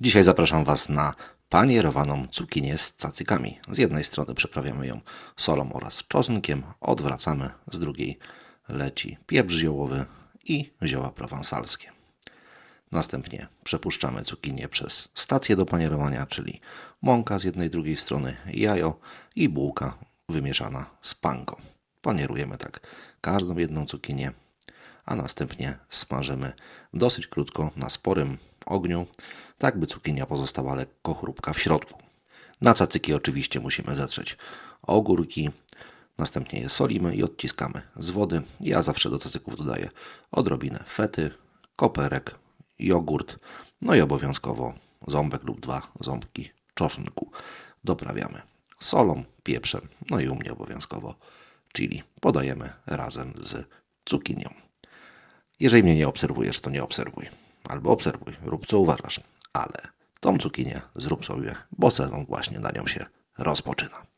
Dzisiaj zapraszam Was na panierowaną cukinię z cacykami. Z jednej strony przyprawiamy ją solą oraz czosnkiem, odwracamy, z drugiej leci pieprz ziołowy i zioła prowansalskie. Następnie przepuszczamy cukinię przez stację do panierowania, czyli mąka z jednej drugiej strony, jajo i bułka wymieszana z panką. Panierujemy tak każdą jedną cukinię, a następnie smażymy dosyć krótko na sporym ogniu, tak by cukinia pozostała lekko chrupka w środku. Na cacyki oczywiście musimy zetrzeć ogórki, następnie je solimy i odciskamy z wody. Ja zawsze do cacyków dodaję odrobinę fety, koperek, jogurt, no i obowiązkowo ząbek lub dwa ząbki czosnku. Doprawiamy solą, pieprzem, no i u mnie obowiązkowo chili. Podajemy razem z cukinią. Jeżeli mnie nie obserwujesz, to nie obserwuj. Albo obserwuj, rób co uważasz. Ale tą cukinię zrób sobie, bo sezon właśnie na nią się rozpoczyna.